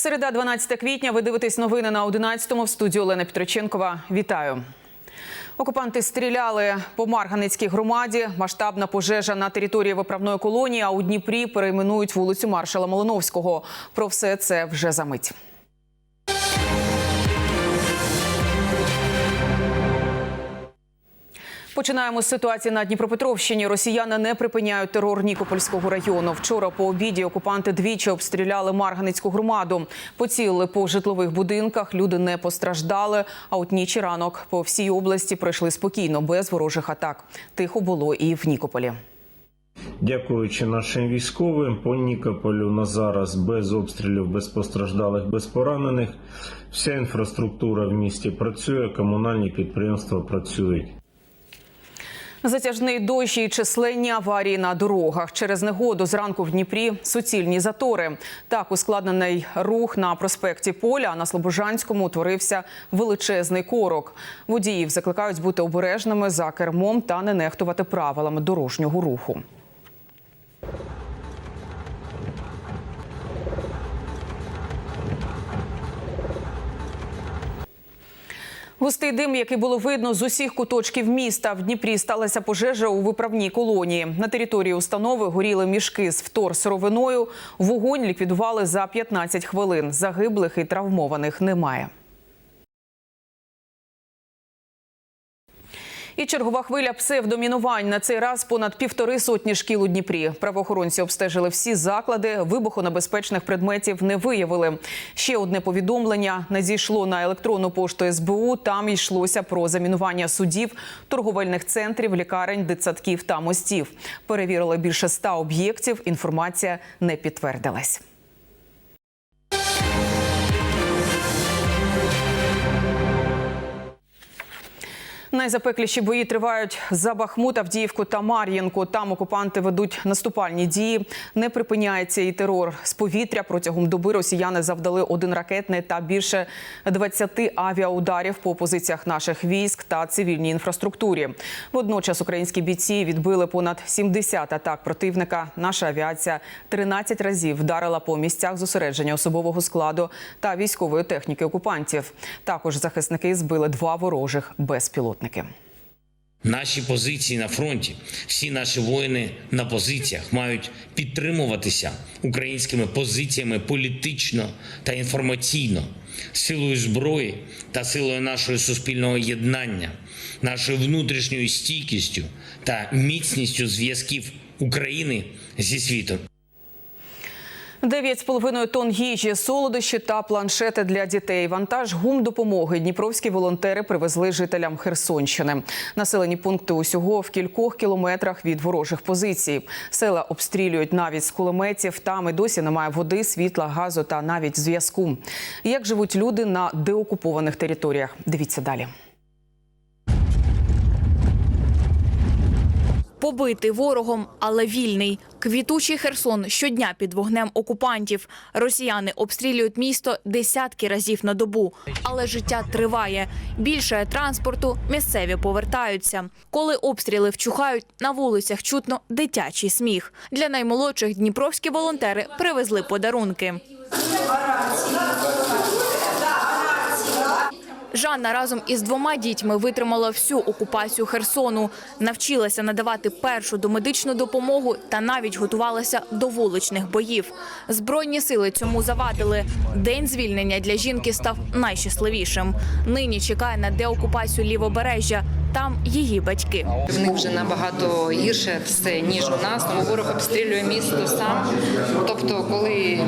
Середа, 12 квітня. Ви дивитесь новини на 11-му в студії Олена Петроченкова. Вітаю. Окупанти стріляли по Марганецькій громаді. Масштабна пожежа на території виправної колонії. А у Дніпрі перейменують вулицю маршала Малиновського. Про все це вже за мить. Починаємо з ситуації на Дніпропетровщині. Росіяни не припиняють терор Нікопольського району. Вчора по обіді окупанти двічі обстріляли Марганицьку громаду. Поцілили по житлових будинках. Люди не постраждали. А от ніч ранок по всій області пройшли спокійно, без ворожих атак. Тихо було і в Нікополі. Дякуючи нашим військовим по Нікополю на зараз без обстрілів, без постраждалих, без поранених. Вся інфраструктура в місті працює, комунальні підприємства працюють. Затяжний дощ і численні аварії на дорогах. Через негоду зранку в Дніпрі суцільні затори. Так ускладнений рух на проспекті Поля. А на Слобожанському утворився величезний корок. Водіїв закликають бути обережними за кермом та не нехтувати правилами дорожнього руху. Густий дим, який було видно з усіх куточків міста. В Дніпрі сталася пожежа у виправній колонії. На території установи горіли мішки з вторсировиною. Вогонь ліквідували за 15 хвилин. Загиблих і травмованих немає. І чергова хвиля псевдомінувань. На цей раз понад півтори сотні шкіл у Дніпрі. Правоохоронці обстежили всі заклади. Вибухонебезпечних предметів не виявили. Ще одне повідомлення надійшло на електронну пошту СБУ. Там йшлося про замінування судів, торговельних центрів, лікарень, дитсадків та мостів. Перевірили більше ста об'єктів. Інформація не підтвердилась. Найзапекліші бої тривають за Бахмут, Авдіївку та Мар'їнку. Там окупанти ведуть наступальні дії. Не припиняється і терор з повітря. Протягом доби росіяни завдали один ракетний та більше 20 авіаударів по позиціях наших військ та цивільній інфраструктурі. Водночас українські бійці відбили понад 70 атак противника. Наша авіація 13 разів вдарила по місцях зосередження особового складу та військової техніки окупантів. Також захисники збили два ворожих безпілотники. Наші позиції на фронті, всі наші воїни на позиціях мають підтримуватися українськими позиціями політично та інформаційно, силою зброї та силою нашого суспільного єднання, нашою внутрішньою стійкістю та міцністю зв'язків України зі світом. 9,5 тонн їжі, солодощі та планшети для дітей. Вантаж гум допомоги дніпровські волонтери привезли жителям Херсонщини. Населені пункти усього в кількох кілометрах від ворожих позицій. Села обстрілюють навіть з кулеметів. Там і досі немає води, світла, газу та навіть зв'язку. Як живуть люди на деокупованих територіях? Дивіться далі. Побитий ворогом, але вільний. Квітучий Херсон щодня під вогнем окупантів. Росіяни обстрілюють місто десятки разів на добу. Але життя триває. Більше транспорту місцеві повертаються. Коли обстріли вчухають, на вулицях чутно дитячий сміх. Для наймолодших дніпровські волонтери привезли подарунки. Жанна разом із двома дітьми витримала всю окупацію Херсону, навчилася надавати першу домедичну допомогу та навіть готувалася до вуличних боїв. Збройні сили цьому завадили. День звільнення для жінки став найщасливішим. Нині чекає на деокупацію лівобережжя. Там її батьки. В них вже набагато гірше все ніж у нас. Тому ворог обстрілює місто сам. Тобто, коли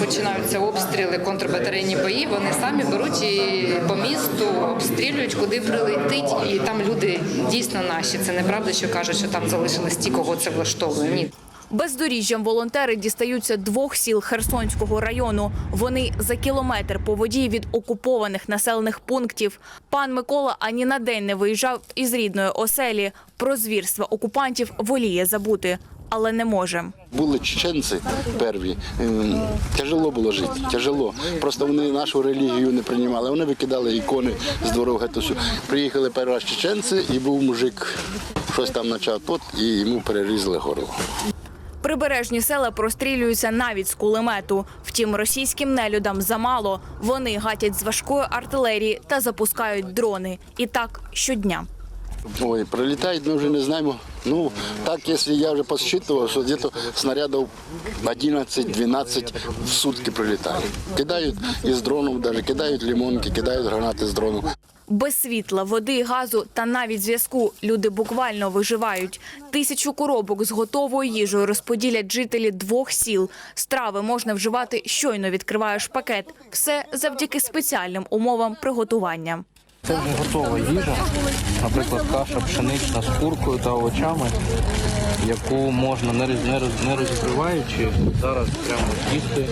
починаються обстріли, контрбатарейні бої, вони самі беруть і по місту обстрілюють, куди прилетить, і там люди дійсно наші. Це неправда, що кажуть, що там залишились ті, кого це влаштовує. Ні. Бездоріжжям волонтери дістаються двох сіл Херсонського району. Вони за кілометр по воді від окупованих населених пунктів. Пан Микола ані на день не виїжджав із рідної оселі. Про звірства окупантів воліє забути, але не може. Були чеченці перві. ем, Тяжело було жити, тяжело. Просто вони нашу релігію не приймали. Вони викидали ікони з дороги. То. Приїхали раз чеченці, і був мужик, щось там почав тут, і йому перерізали горло. Прибережні села прострілюються навіть з кулемету. Втім, російським нелюдам замало. Вони гатять з важкої артилерії та запускають дрони. І так щодня. Ой, прилітають, ми вже не знаємо. Ну, так, якщо я вже посчитував, що десь снарядів 11-12 в сутки прилітає. Кидають із дронів, навіть кидають лимонки, кидають гранати з дронів. Без світла, води, газу та навіть зв'язку люди буквально виживають. Тисячу коробок з готовою їжею розподілять жителі двох сіл. Страви можна вживати щойно відкриваєш пакет. Все завдяки спеціальним умовам приготування. Це вже готова їжа, наприклад, каша пшенична з куркою та овочами, яку можна не роз- не роз- не розігріваючи зараз прямо з'їсти.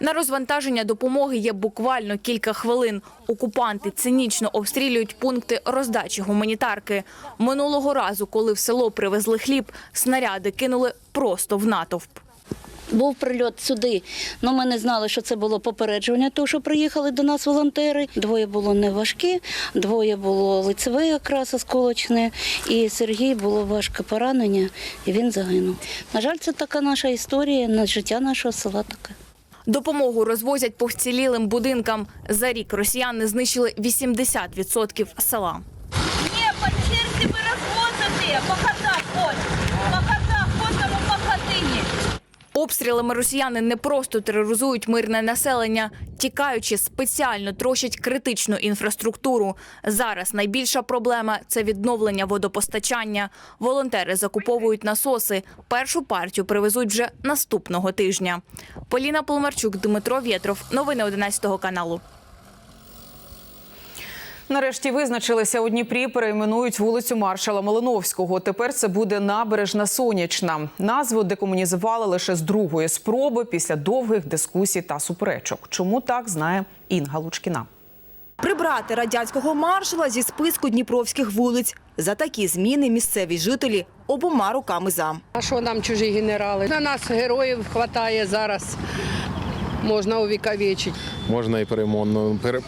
На розвантаження допомоги є буквально кілька хвилин. Окупанти цинічно обстрілюють пункти роздачі гуманітарки. Минулого разу, коли в село привезли хліб, снаряди кинули просто в натовп. Був прильот сюди. Ну, ми не знали, що це було попередження, тому що приїхали до нас волонтери. Двоє було неважкі, двоє було лицеве якраз осколочне, і Сергій було важке поранення, і він загинув. На жаль, це така наша історія, на життя нашого села таке. Допомогу розвозять по вцілілим будинкам. За рік росіяни знищили 80% села. Ні, по черзі ми розвозити, по хатах, ось, по Обстрілами росіяни не просто тероризують мирне населення, тікаючи, спеціально трощать критичну інфраструктуру. Зараз найбільша проблема це відновлення водопостачання. Волонтери закуповують насоси. Першу партію привезуть вже наступного тижня. Поліна Полмарчук, Дмитро Вєтров. Новини 11 каналу. Нарешті визначилися у Дніпрі. Перейменують вулицю маршала Малиновського. Тепер це буде набережна Сонячна. Назву декомунізували лише з другої спроби після довгих дискусій та суперечок. Чому так знає Інга Лучкіна. Прибрати радянського маршала зі списку дніпровських вулиць. За такі зміни місцеві жителі обома руками за. А що нам чужі генерали? На нас героїв вистачає зараз. Можна увіковічити. можна і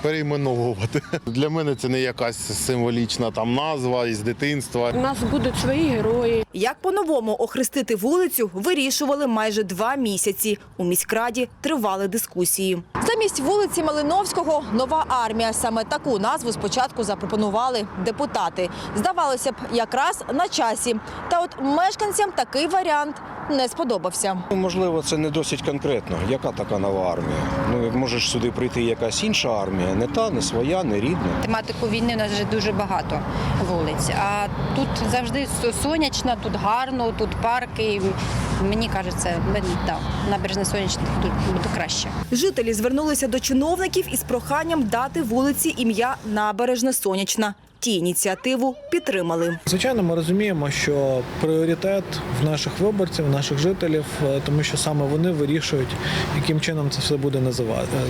перейменовувати. Для мене це не якась символічна там назва із дитинства. У нас будуть свої герої. Як по-новому охрестити вулицю, вирішували майже два місяці. У міськраді тривали дискусії. Замість вулиці Малиновського – нова армія. Саме таку назву спочатку запропонували депутати. Здавалося б, якраз на часі. Та от мешканцям такий варіант не сподобався. Ну, Можливо, це не досить конкретно. Яка така нова армія? Ну, можеш сюди прийти якась інша армія, не та, не своя, не рідна. Тематику війни у нас вже дуже багато вулиць. А тут завжди сонячно, тут гарно, тут парки. Мені кажеться, да, набережна сонячна тут буде краще. Жителі звернулися до чиновників із проханням дати вулиці ім'я Набережна Сонячна. Ті ініціативу підтримали. Звичайно, ми розуміємо, що пріоритет в наших виборців, наших жителів, е, тому що саме вони вирішують, яким чином це все буде е,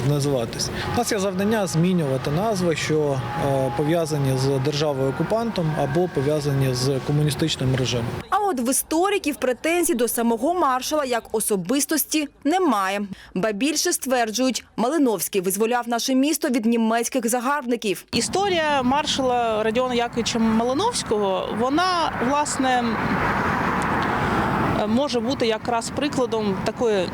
називатись. У нас є завдання змінювати назви, що е, пов'язані з державою окупантом або пов'язані з комуністичним режимом. От в істориків претензій до самого маршала як особистості немає. Ба більше стверджують, Малиновський визволяв наше місто від німецьких загарбників. Історія маршала Радіона Яковича Малиновського, вона, власне, може бути якраз прикладом такої е,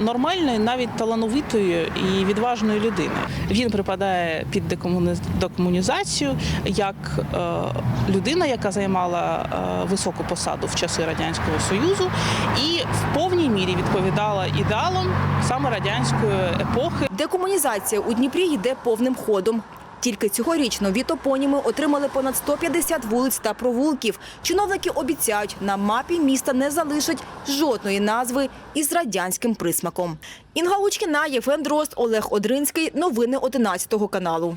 нормальної, навіть талановитої і відважної людини. Він припадає під декомунізацію як е, людина, яка займала е, високу посаду в часи радянського союзу, і в повній мірі відповідала ідеалам саме радянської епохи. Декомунізація у Дніпрі йде повним ходом. Тільки цьогоріч нові топоніми отримали понад 150 вулиць та провулків. Чиновники обіцяють, на мапі міста не залишать жодної назви із радянським присмаком. Інга Лучкіна, Євген Дрозд, Олег Одринський. Новини 11 каналу.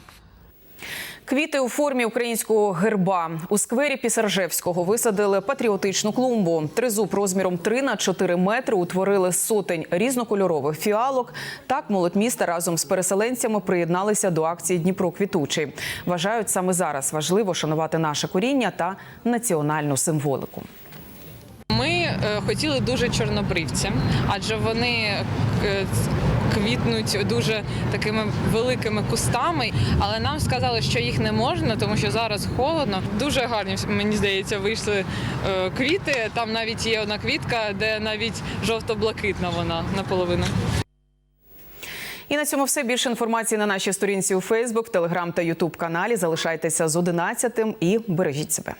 Квіти у формі українського герба у сквері Пісаржевського висадили патріотичну клумбу. Тризуб розміром 3 на 4 метри утворили сотень різнокольорових фіалок. Так молодь міста разом з переселенцями приєдналися до акції Дніпро квітучий. Вважають саме зараз важливо шанувати наше коріння та національну символику. Е, хотіли дуже чорнобривця, адже вони е, квітнуть дуже такими великими кустами. Але нам сказали, що їх не можна, тому що зараз холодно. Дуже гарні, мені здається, вийшли е, квіти. Там навіть є одна квітка, де навіть жовто-блакитна вона наполовину. І на цьому все більше інформації на нашій сторінці у Фейсбук, Телеграм та Ютуб каналі. Залишайтеся з 11 і бережіть себе.